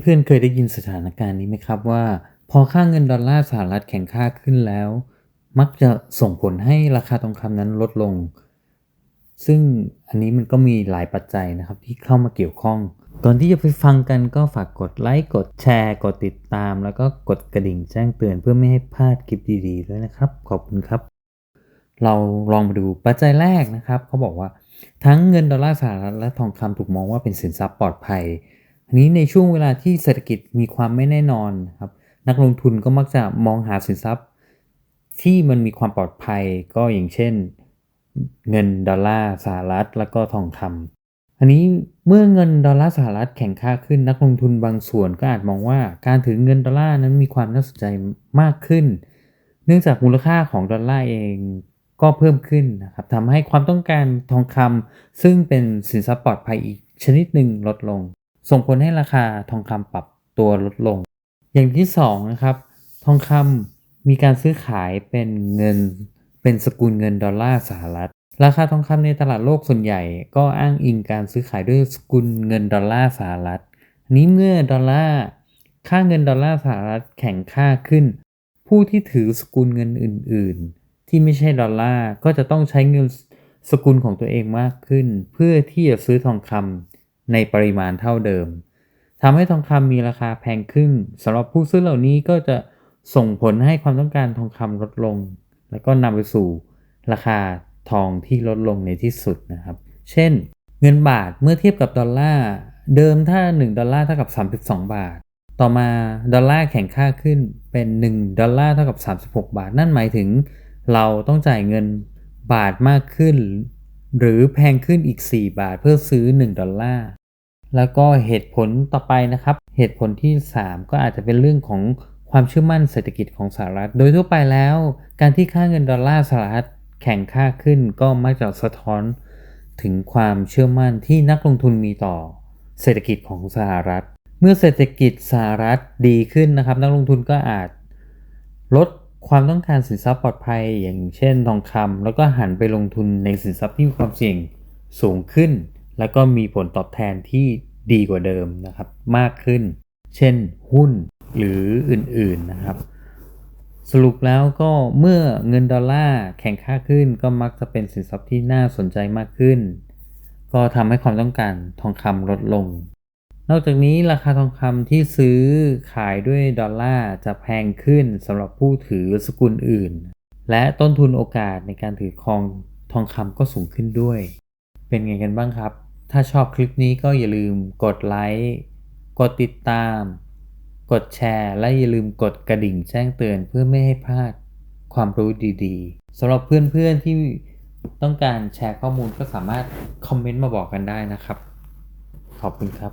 เพื่อนๆเคยได้ยินสถานการณ์นี้ไหมครับว่า พอค่าเงินดอลลาร์สหรัฐแข็งค่าขึ้นแล้ว มักจะส่งผลให้ราคาทองคำนั้นลดลง ซึ่งอันนี้มันก็มีหลายปัจจัยนะครับที่เข้ามาเกี่ยวข้อง ก่อนที่จะไปฟังกันก็ฝากกดไลค์กดแชร์กดติดตาม แล้วก็กดกระดิ่งแจ้งเตือนเพื่อไม่ให้พลาดคลิปดีๆด้วยนะครับ ขอบคุณครับ เราลองมาดูปัจจัยแรกนะครับเขาบอกว่า ทั้งเงินดอลลาร์สหรัฐและทองคำถูกมองว่าเป็นสินทรัพย์ปลอดภัย อันนี้ในช่วงเวลาที่เศรษฐกิจมีความไม่แน่นอนครับนักลงทุนก็มักจะมองหาสินทรัพย์ ที่มันมีความปลอดภัยก็อย่างเช่น เงินดอลลาร์สหรัฐแล้วก็ทองคำอันนี้เมื่อเงินดอลลาร์สหรัฐแข็งค่าขึ้นนักลงทุนบางส่วนก็อาจมองว่าการถือเงินดอลลาร์นั้นมีความน่าสนใจมากขึ้น เนื่องจากมูลค่าของดอลลาร์เองก็เพิ่มขึ้นนะครับทำให้ความต้องการทองคำซึ่งเป็นสินทรัพย์ปลอดภัยอีกชนิดหนึ่งลดลง ส่งผลให้ราคาทองคำปรับตัวลดลง อย่างที่สองนะครับ ทองคำมีการซื้อขายเป็นเงิน เป็นสกุลเงินดอลลาร์สหรัฐ ราคาทองคำในตลาดโลกส่วนใหญ่ ก็อ้างอิงการซื้อขายด้วยสกุลเงินดอลลาร์สหรัฐนนี้เมื่อดอลลาร์ค่าเงินดอลลาร์สหรัฐแข็งค่าขึ้น ผู้ที่ถือสกุลเงินอื่น ๆ ที่ไม่ใช่ดอลลาร์ก็จะต้องใช้เงินสกุลของตัวเองมากขึ้น เพื่อที่จะซื้อทองคำ ในปริมาณเท่าเดิมทำให้ทองคำมีราคาแพงขึ้นสำหรับผู้ซื้อเหล่านี้ก็จะส่งผลให้ความต้องการทองคำลดลง แล้วก็นำไปสู่ราคาทองที่ลดลงในที่สุดนะครับ เช่น เงินบาทเมื่อเทียบกับดอลลาร์เดิมถ้า 1 ดอลลาร์เท่ากับ 32 บาท ต่อมาดอลลาร์แข็งค่าขึ้นเป็น 1 ดอลลาร์เท่ากับ 36 บาท นั่นหมายถึง เราต้องจ่ายเงินบาทมากขึ้น หรือแพงขึ้นอีก 4 บาทเพื่อซื้อ 1 ดอลลาร์ แล้วก็เหตุผลต่อไปนะครับ เหตุผลที่ 3 ก็อาจจะเป็นเรื่องของความเชื่อมั่นเศรษฐกิจของสหรัฐ โดยทั่วไปแล้ว การที่ค่าเงินดอลลาร์สหรัฐแข็งค่าขึ้นก็มักจะสะท้อนถึงความเชื่อมั่นที่นักลงทุนมีต่อเศรษฐกิจของสหรัฐ เมื่อเศรษฐกิจสหรัฐดีขึ้นนะครับ นักลงทุนก็อาจลดความต้องการสินทรัพย์ปลอดภัยอย่างเช่นทองคำแล้วก็หันไปลงทุนในสินทรัพย์ที่มีความเสี่ยงสูงขึ้น แล้วก็มีผลตอบแทนที่ดีกว่าเดิมนะครับมากขึ้น เช่นหุ้นหรืออื่นๆนะครับ สรุปแล้วก็เมื่อเงินดอลลาร์แข็งค่าขึ้นก็มักจะเป็นสินทรัพย์ที่น่าสนใจมากขึ้น ก็ทำให้ความต้องการทองคำลดลง นอกจากนี้ราคาทองคำที่ซื้อขายด้วยดอลลาร์จะแพงขึ้นสำหรับผู้ถือสกุลอื่น และต้นทุนโอกาสในการถือครองทองคำก็สูงขึ้นด้วย เป็นไงกันบ้างครับ ถ้าชอบคลิปนี้ก็อย่าลืมกดไลค์ กดติดตาม กดแชร์ และอย่าลืมกดกระดิ่งแจ้งเตือนเพื่อไม่ให้พลาดความรู้ดีๆสำหรับเพื่อนๆที่ต้องการแชร์ข้อมูลก็สามารถคอมเมนต์มาบอกกันได้นะครับ ขอบคุณครับ